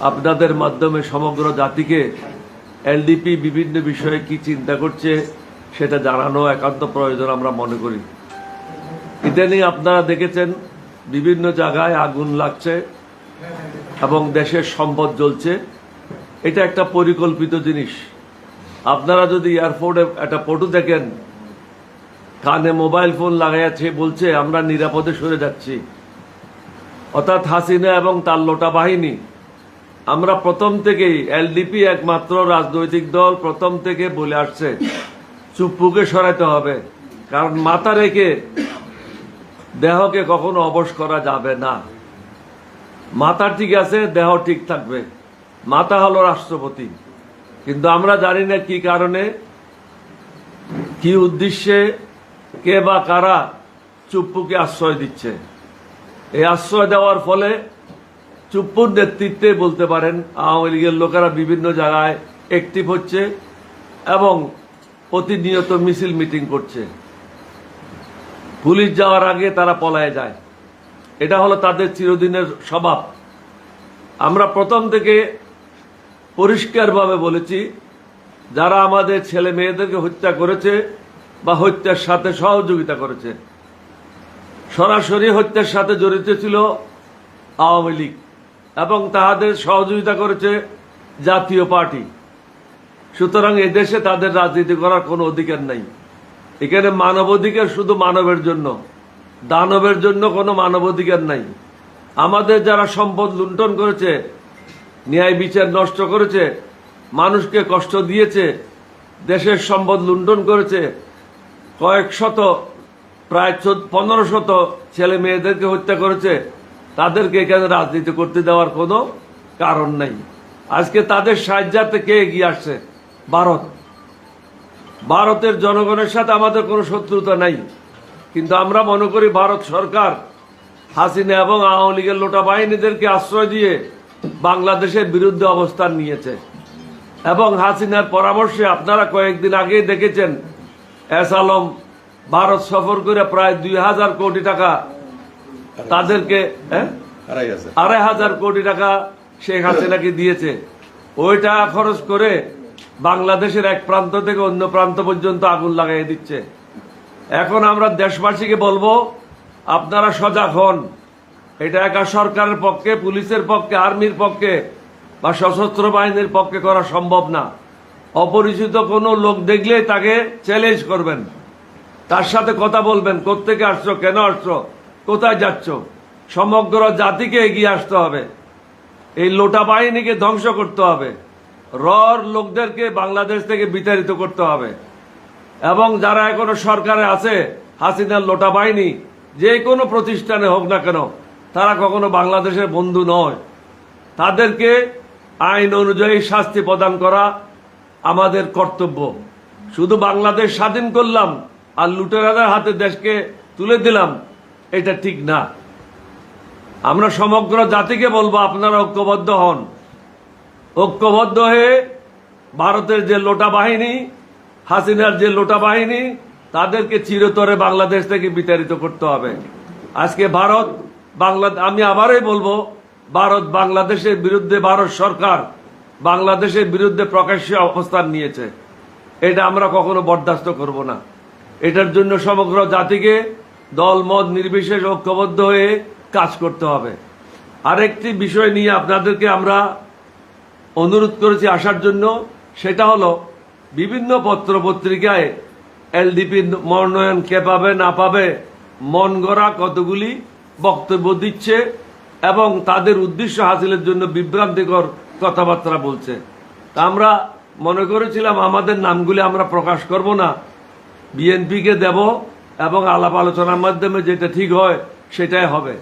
আপনাদের মাধ্যমে সমগ্র জাতিকে এলডিপি বিভিন্ন বিষয়ে কি চিন্তা করছে সেটা জানানো একান্ত প্রয়োজন আমরা মনে করি। ইদানিং আপনারা দেখেছেন বিভিন্ন জায়গায় আগুন লাগছে এবং দেশের সম্পদ জ্বলছে। এটা একটা পরিকল্পিত জিনিস। আপনারা যদি এয়ারপোর্টে একটা ফটো দেখেন, কানে মোবাইল ফোন লাগাইছে বলছে, আমরা নিরাপদে সরে যাচ্ছি। অর্থাৎ হাসিনা এবং তার লোটা বাহিনী আমরা প্রথম থেকেই এলডিপি একমাত্র রাজনৈতিক দল প্রথম থেকে বলে আসছে, চুপ্পুকে সরাইতে হবে, কারণ মাথা রেখে দেহকে কখনো অবশ করা যাবে না। মাথা ঠিক আছে, দেহ ঠিক থাকবে। মাথা হলো রাষ্ট্রপতি। কিন্তু আমরা জানি না কি কারণে, কি উদ্দেশ্যে, কে বা কারা চুপ্পুকে আশ্রয় দিচ্ছে। এই আশ্রয় দেওয়ার ফলে চুপ্পুর নেতৃত্বে বলতে পারেন, আওয়ামী লীগের লোকেরা বিভিন্ন জায়গায় অ্যাক্টিভ হচ্ছে এবং প্রতিনিয়ত মিছিল মিটিং করছে। পুলিশ যাওয়ার আগে তারা পলায় যায়। এটা হলো তাদের চিরদিনের স্বভাব। আমরা প্রথম থেকে পরিষ্কারভাবে বলেছি, যারা আমাদের ছেলে মেয়েদেরকে হত্যা করেছে বা হত্যার সাথে সহযোগিতা করেছে, সরাসরি হত্যার সাথে জড়িত ছিল আওয়ামী লীগ। এবং তাহাদের সহযোগিতা করেছে জাতীয় পার্টি। সুতরাং এদেশে তাদের রাজনীতি করার কোনো অধিকার নাই। এখানে মানবাধিকার শুধু মানবের জন্য, দানবের জন্য কোনো মানবাধিকার নাই। আমাদের যারা সম্পদ লুণ্ঠন করেছে, ন্যায় বিচার নষ্ট করেছে, মানুষকে কষ্ট দিয়েছে, দেশের সম্পদ লুণ্ঠন করেছে, কয়েক শত, প্রায় পনেরো শত ছেলে মেয়েদেরকে হত্যা করেছে তাদেরকে এখানে রাজনীতি করতে দেওয়ার কোনো কারণ নাই। আজকে তাদের সাহায্যার্থে কে এগিয়ে আসছে? ভারত। ভারতের জনগণের সাথে আমাদের কোনো শত্রুতা নাই। কিন্তু আমরা মনে করি ভারত সরকার, হাসিনা এবং আওয়ামী লীগের লোটা বাহিনীদেরকে আশ্রয় দিয়ে বাংলাদেশের বিরুদ্ধে অবস্থান নিয়েছে। এবং হাসিনার পরামর্শে আপনারা কয়েকদিন আগেই দেখেছেন, এস আলম ভারত সফর করে প্রায় দুই হাজার কোটি টাকা তাদেরকে হ্যাঁ? আড়াই হাজার। কোটি টাকা শেখ হাসিনাকে দিয়েছে? ওই টাকা খরচ করে বাংলাদেশের এক প্রান্ত থেকে অন্য প্রান্ত পর্যন্ত আগুন লাগাই দিচ্ছে। এখন আমরা দেশবাসীকে বলব আপনারা সজাগ হন। এটা একা সরকারের পক্ষে পুলিশের পক্ষে আর্মির পক্ষে বা সশস্ত্র বাহিনীর পক্ষে করা সম্ভব না। অপরিচিত কোনো লোক দেখলে তাকে চ্যালেঞ্জ করবেন। তার সাথে কথা বলবেন কোত্থেকে আসছো কেন আসছো? কোথায় যাচ্ছ? সমগ্র জাতিকে এগিয়ে আসতে হবে। এই লোটা বাহিনীকে ধ্বংস করতে হবে। রর লোকদেরকে বাংলাদেশ থেকে বিতাড়িত করতে হবে। এবং যারা এখনও সরকারে আছে, হাসিনার লোটা বাহিনী, যে কোনো প্রতিষ্ঠানে হোক না কেন, তারা কখনো বাংলাদেশের বন্ধু নয়। তাদেরকে আইন অনুযায়ী শাস্তি প্রদান করা আমাদের কর্তব্য। শুধু বাংলাদেশ স্বাধীন করলাম আর লুটেরাদের হাতে দেশকে তুলে দিলাম এটা ঠিক না। আমরা সমগ্র জাতিকে বলব, আপনারা ঐক্যবদ্ধ হন। ঐক্যবদ্ধ হয়ে ভারতের যে লোটা বাহিনী, হাসিনার যে লোটা বাহিনী, তাদেরকে চিরতরে বাংলাদেশ থেকে বিতাড়িত করতে হবে। আজকে ভারত, বাংলা আমি আবারই বলব, ভারত বাংলাদেশের বিরুদ্ধে ভারত সরকার বাংলাদেশের বিরুদ্ধে প্রকাশ্যে অবস্থান নিয়েছে। এটা আমরা কখনো বরদাস্ত করব না। এটার জন্য সমগ্র জাতিকে দল, মত নির্বিশেষ ঐক্যবদ্ধ হয়ে কাজ করতে হবে। আরেকটি বিষয় নিয়ে আপনাদেরকে আমরা অনুরোধ করেছি আসার জন্য, সেটা হলো বিভিন্ন পত্র পত্রিকায় এলডিপি মনোনয়ন কে পাবে, না পাবে, মন গড়া কতগুলি বক্তব্য দিচ্ছে এবং তাদের উদ্দেশ্য হাসিলের জন্য বিভ্রান্তিকর কথাবার্তা বলছে। তা আমরা মনে করেছিলাম, আমাদের নামগুলি আমরা প্রকাশ করব না। বিএনপিকে দেব এবং আলাপ আলোচনার মাধ্যমে যেটা ঠিক হয়, সেটাই হবে।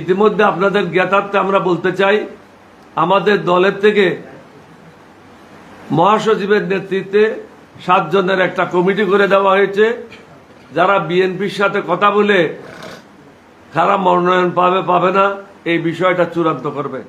ইতিমধ্যে আপনাদের জ্ঞাতার্থে আমরা বলতে চাই, আমাদের দলের থেকে মহাসচিবের নেতৃত্বে সাতজনের একটা কমিটি করে দেওয়া হয়েছে, যারা বিএনপির সাথে কথা বলে খারাপ মনোনয়ন পাবে পাবে না, এই বিষয়টা চূড়ান্ত করবে।